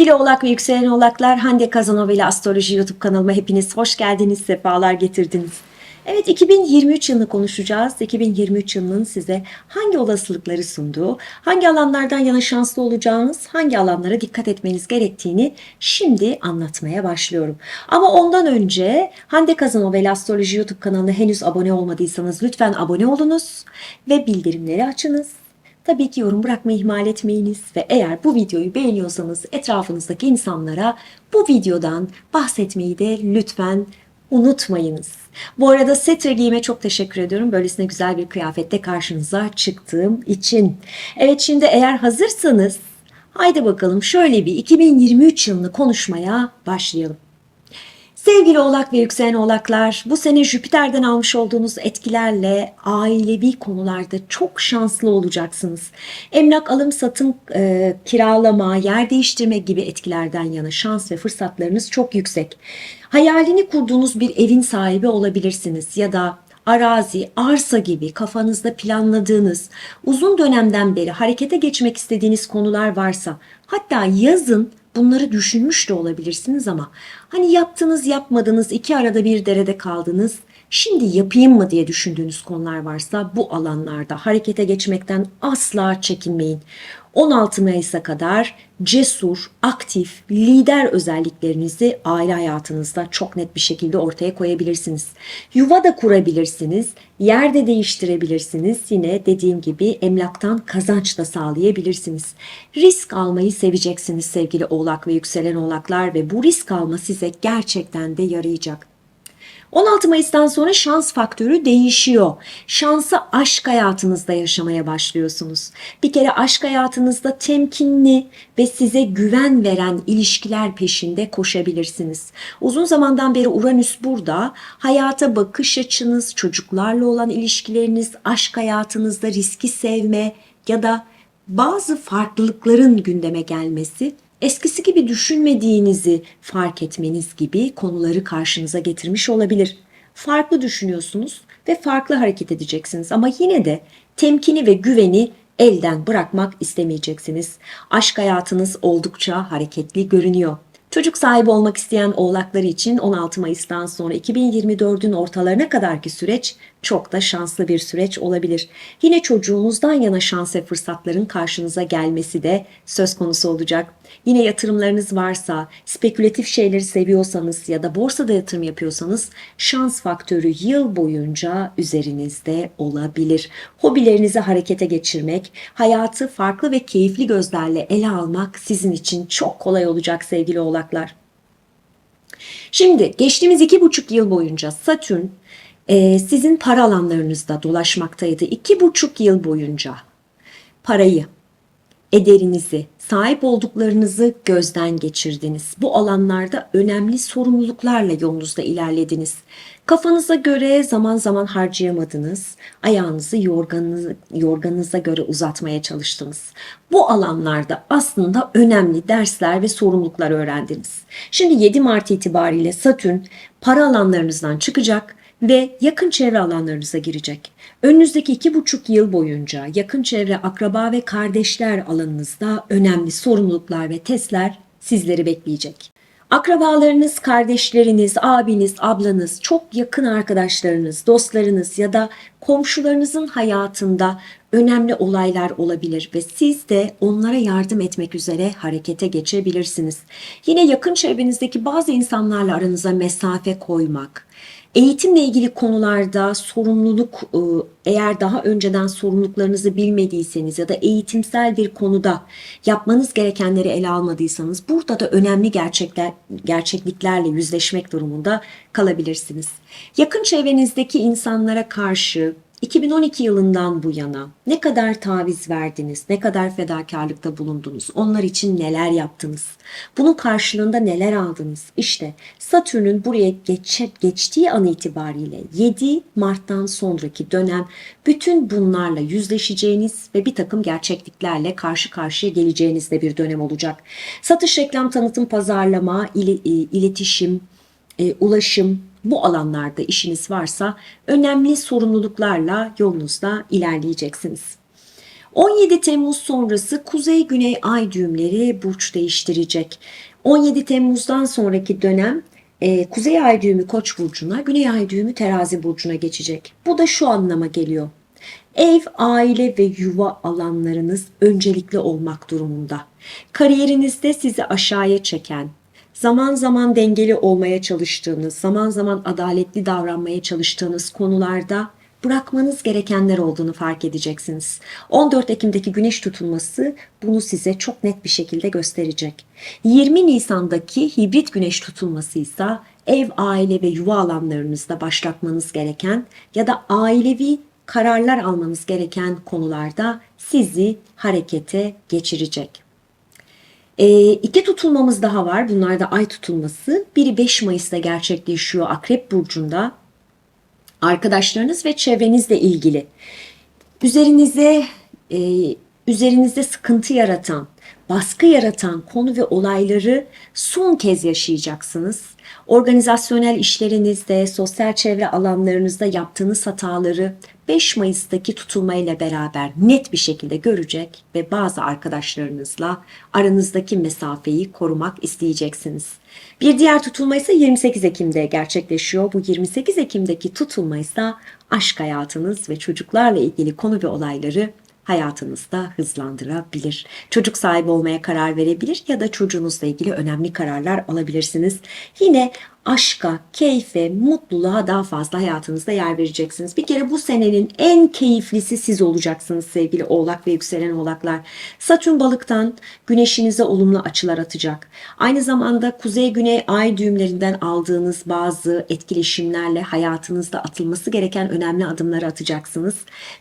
Sevgili Oğlak ve Yükselen Oğlaklar, Hande Kazanova ile Astroloji YouTube kanalıma hepiniz hoş geldiniz, sefalar getirdiniz. Evet 2023 yılını konuşacağız. 2023 yılının size hangi olasılıkları sunduğu, hangi alanlardan yana şanslı olacağınız, hangi alanlara dikkat etmeniz gerektiğini şimdi anlatmaya başlıyorum. Ama ondan önce Hande Kazanova ile Astroloji YouTube kanalına henüz abone olmadıysanız lütfen abone olunuz ve bildirimleri açınız. Tabii ki yorum bırakmayı ihmal etmeyiniz ve eğer bu videoyu beğeniyorsanız etrafınızdaki insanlara bu videodan bahsetmeyi de lütfen unutmayınız. Bu arada setre giyime çok teşekkür ediyorum. Böylesine güzel bir kıyafette karşınıza çıktığım için. Evet şimdi eğer hazırsanız haydi bakalım şöyle bir 2023 yılını konuşmaya başlayalım. Sevgili oğlak ve yükselen oğlaklar, bu sene Jüpiter'den almış olduğunuz etkilerle ailevi konularda çok şanslı olacaksınız. Emlak alım, satım, e, kiralama, yer değiştirme gibi etkilerden yana şans ve fırsatlarınız çok yüksek. Hayalini kurduğunuz bir evin sahibi olabilirsiniz ya da arazi, arsa gibi kafanızda planladığınız, uzun dönemden beri harekete geçmek istediğiniz konular varsa, hatta yazın bunları düşünmüş de olabilirsiniz ama hani yaptınız yapmadınız iki arada bir derede kaldınız. Şimdi yapayım mı diye düşündüğünüz konular varsa bu alanlarda harekete geçmekten asla çekinmeyin. 16 Mayıs'a kadar cesur, aktif, lider özelliklerinizi aile hayatınızda çok net bir şekilde ortaya koyabilirsiniz. Yuva da kurabilirsiniz, yer de değiştirebilirsiniz. Yine dediğim gibi emlaktan kazanç da sağlayabilirsiniz. Risk almayı seveceksiniz sevgili oğlak ve yükselen oğlaklar ve bu risk alma size gerçekten de yarayacak. 16 Mayıs'tan sonra şans faktörü değişiyor. Şansı aşk hayatınızda yaşamaya başlıyorsunuz. Bir kere aşk hayatınızda temkinli ve size güven veren ilişkiler peşinde koşabilirsiniz. Uzun zamandan beri Uranüs burada. Hayata bakış açınız, çocuklarla olan ilişkileriniz, aşk hayatınızda riski sevme ya da bazı farklılıkların gündeme gelmesi eskisi gibi düşünmediğinizi fark etmeniz gibi konuları karşınıza getirmiş olabilir. Farklı düşünüyorsunuz ve farklı hareket edeceksiniz ama yine de temkini ve güveni elden bırakmak istemeyeceksiniz. Aşk hayatınız oldukça hareketli görünüyor. Çocuk sahibi olmak isteyen oğlakları için 16 Mayıs'tan sonra 2024'ün ortalarına kadarki süreç çok da şanslı bir süreç olabilir. Yine çocuğunuzdan yana şans ve fırsatların karşınıza gelmesi de söz konusu olacak. Yine yatırımlarınız varsa, spekülatif şeyleri seviyorsanız ya da borsada yatırım yapıyorsanız şans faktörü yıl boyunca üzerinizde olabilir. Hobilerinizi harekete geçirmek, hayatı farklı ve keyifli gözlerle ele almak sizin için çok kolay olacak sevgili oğlaklar. Şimdi geçtiğimiz iki buçuk yıl boyunca Satürn e, sizin para alanlarınızda dolaşmaktaydı. İki buçuk yıl boyunca parayı, ederinizi, sahip olduklarınızı gözden geçirdiniz. Bu alanlarda önemli sorumluluklarla yolunuzda ilerlediniz. Kafanıza göre zaman zaman harcayamadınız. Ayağınızı yorganınız, yorganınıza göre uzatmaya çalıştınız. Bu alanlarda aslında önemli dersler ve sorumluluklar öğrendiniz. Şimdi 7 Mart itibariyle Satürn para alanlarınızdan çıkacak ve yakın çevre alanlarınıza girecek. Önünüzdeki iki buçuk yıl boyunca yakın çevre, akraba ve kardeşler alanınızda önemli sorumluluklar ve testler sizleri bekleyecek. Akrabalarınız, kardeşleriniz, abiniz, ablanız, çok yakın arkadaşlarınız, dostlarınız ya da komşularınızın hayatında önemli olaylar olabilir ve siz de onlara yardım etmek üzere harekete geçebilirsiniz. Yine yakın çevrenizdeki bazı insanlarla aranıza mesafe koymak, Eğitimle ilgili konularda sorumluluk e, eğer daha önceden sorumluluklarınızı bilmediyseniz ya da eğitimsel bir konuda yapmanız gerekenleri ele almadıysanız burada da önemli gerçekler gerçekliklerle yüzleşmek durumunda kalabilirsiniz. Yakın çevrenizdeki insanlara karşı 2012 yılından bu yana ne kadar taviz verdiniz, ne kadar fedakarlıkta bulundunuz, onlar için neler yaptınız, bunun karşılığında neler aldınız? İşte Satürn'ün buraya geç, geçtiği an itibariyle 7 Mart'tan sonraki dönem bütün bunlarla yüzleşeceğiniz ve bir takım gerçekliklerle karşı karşıya geleceğiniz de bir dönem olacak. Satış, reklam, tanıtım, pazarlama, iletişim, e, ulaşım, bu alanlarda işiniz varsa önemli sorumluluklarla yolunuzda ilerleyeceksiniz. 17 Temmuz sonrası kuzey-güney ay düğümleri burç değiştirecek. 17 Temmuz'dan sonraki dönem e, kuzey ay düğümü koç burcuna, güney ay düğümü terazi burcuna geçecek. Bu da şu anlama geliyor. Ev, aile ve yuva alanlarınız öncelikli olmak durumunda. Kariyerinizde sizi aşağıya çeken, zaman zaman dengeli olmaya çalıştığınız, zaman zaman adaletli davranmaya çalıştığınız konularda bırakmanız gerekenler olduğunu fark edeceksiniz. 14 Ekim'deki güneş tutulması bunu size çok net bir şekilde gösterecek. 20 Nisan'daki hibrit güneş tutulması ise ev, aile ve yuva alanlarınızda başlatmanız gereken ya da ailevi kararlar almanız gereken konularda sizi harekete geçirecek. E, iki tutulmamız daha var. Bunlar da ay tutulması. Biri 5 Mayıs'ta gerçekleşiyor Akrep Burcu'nda. Arkadaşlarınız ve çevrenizle ilgili. Üzerinize e, üzerinizde sıkıntı yaratan, baskı yaratan konu ve olayları son kez yaşayacaksınız. Organizasyonel işlerinizde, sosyal çevre alanlarınızda yaptığınız hataları 5 Mayıs'taki tutulmayla beraber net bir şekilde görecek ve bazı arkadaşlarınızla aranızdaki mesafeyi korumak isteyeceksiniz. Bir diğer tutulma ise 28 Ekim'de gerçekleşiyor. Bu 28 Ekim'deki tutulma ise aşk hayatınız ve çocuklarla ilgili konu ve olayları hayatınızda hızlandırabilir. Çocuk sahibi olmaya karar verebilir ya da çocuğunuzla ilgili önemli kararlar alabilirsiniz. Yine aşka, keyfe, mutluluğa daha fazla hayatınızda yer vereceksiniz. Bir kere bu senenin en keyiflisi siz olacaksınız sevgili oğlak ve yükselen oğlaklar. Satürn balıktan güneşinize olumlu açılar atacak. Aynı zamanda kuzey-güney ay düğümlerinden aldığınız bazı etkileşimlerle hayatınızda atılması gereken önemli adımları atacaksınız.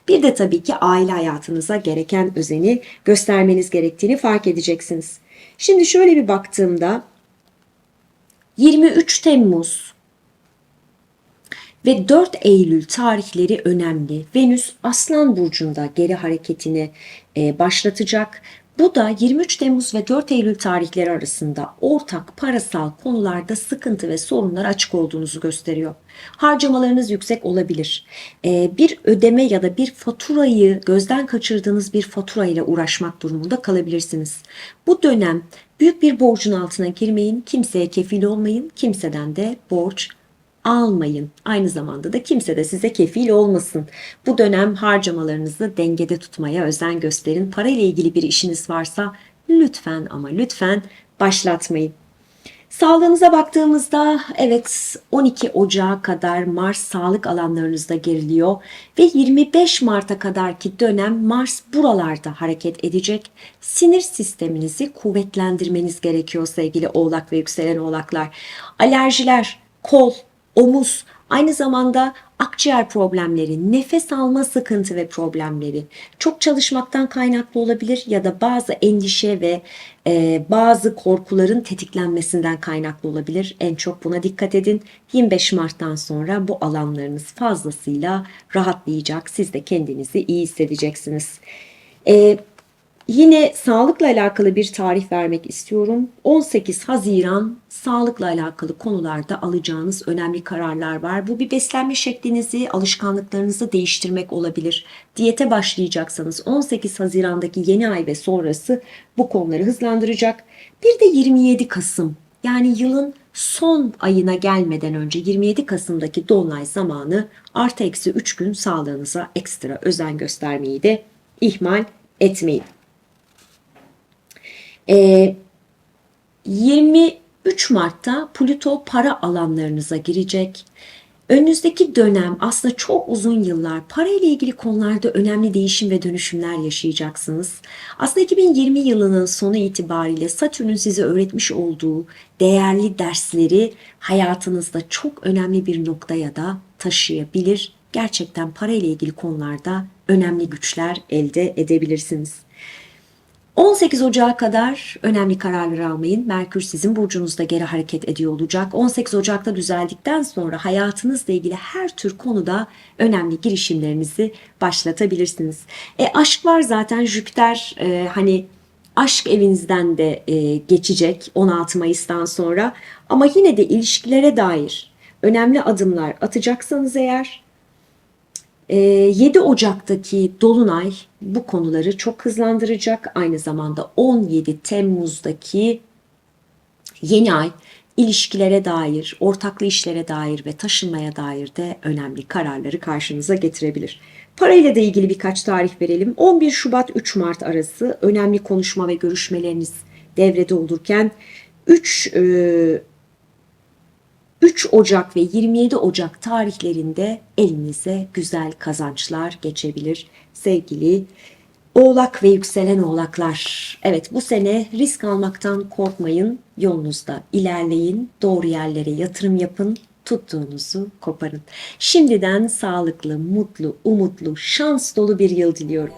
Bir de tabii ki aile hayatınıza gereken özeni göstermeniz gerektiğini fark edeceksiniz. Şimdi şöyle bir baktığımda 23 Temmuz ve 4 Eylül tarihleri önemli. Venüs Aslan Burcu'nda geri hareketini e, başlatacak. Bu da 23 Temmuz ve 4 Eylül tarihleri arasında ortak parasal konularda sıkıntı ve sorunlar açık olduğunuzu gösteriyor. Harcamalarınız yüksek olabilir. Ee, bir ödeme ya da bir faturayı gözden kaçırdığınız bir fatura ile uğraşmak durumunda kalabilirsiniz. Bu dönem büyük bir borcun altına girmeyin, kimseye kefil olmayın, kimseden de borç almayın. Aynı zamanda da kimse de size kefil olmasın. Bu dönem harcamalarınızı dengede tutmaya özen gösterin. Para ile ilgili bir işiniz varsa lütfen ama lütfen başlatmayın. Sağlığınıza baktığımızda evet 12 Ocağı kadar Mars sağlık alanlarınızda geriliyor ve 25 Mart'a kadarki dönem Mars buralarda hareket edecek. Sinir sisteminizi kuvvetlendirmeniz gerekiyor sevgili Oğlak ve yükselen Oğlaklar. Alerjiler, kol, omuz, aynı zamanda akciğer problemleri, nefes alma sıkıntı ve problemleri çok çalışmaktan kaynaklı olabilir ya da bazı endişe ve e, bazı korkuların tetiklenmesinden kaynaklı olabilir. En çok buna dikkat edin. 25 Mart'tan sonra bu alanlarınız fazlasıyla rahatlayacak. Siz de kendinizi iyi hissedeceksiniz. E, Yine sağlıkla alakalı bir tarih vermek istiyorum. 18 Haziran sağlıkla alakalı konularda alacağınız önemli kararlar var. Bu bir beslenme şeklinizi, alışkanlıklarınızı değiştirmek olabilir. Diyete başlayacaksanız 18 Haziran'daki yeni ay ve sonrası bu konuları hızlandıracak. Bir de 27 Kasım yani yılın son ayına gelmeden önce 27 Kasım'daki dolunay zamanı artı eksi 3 gün sağlığınıza ekstra özen göstermeyi de ihmal etmeyin. E, 23 Mart'ta Plüto para alanlarınıza girecek. Önünüzdeki dönem aslında çok uzun yıllar para ile ilgili konularda önemli değişim ve dönüşümler yaşayacaksınız. Aslında 2020 yılının sonu itibariyle Satürn'ün size öğretmiş olduğu değerli dersleri hayatınızda çok önemli bir noktaya da taşıyabilir. Gerçekten para ile ilgili konularda önemli güçler elde edebilirsiniz. 18 Ocağı kadar önemli kararlar almayın. Merkür sizin burcunuzda geri hareket ediyor olacak. 18 Ocak'ta düzeldikten sonra hayatınızla ilgili her tür konuda önemli girişimlerinizi başlatabilirsiniz. E, aşk var zaten Jüpiter e, hani aşk evinizden de e, geçecek 16 Mayıs'tan sonra. Ama yine de ilişkilere dair önemli adımlar atacaksanız eğer 7 Ocak'taki Dolunay bu konuları çok hızlandıracak. Aynı zamanda 17 Temmuz'daki yeni ay ilişkilere dair, ortaklı işlere dair ve taşınmaya dair de önemli kararları karşınıza getirebilir. Parayla da ilgili birkaç tarih verelim. 11 Şubat 3 Mart arası önemli konuşma ve görüşmeleriniz devrede olurken 3 e, 3 Ocak ve 27 Ocak tarihlerinde elinize güzel kazançlar geçebilir sevgili Oğlak ve yükselen oğlaklar. Evet bu sene risk almaktan korkmayın. Yolunuzda ilerleyin. Doğru yerlere yatırım yapın. Tuttuğunuzu koparın. Şimdiden sağlıklı, mutlu, umutlu, şans dolu bir yıl diliyorum.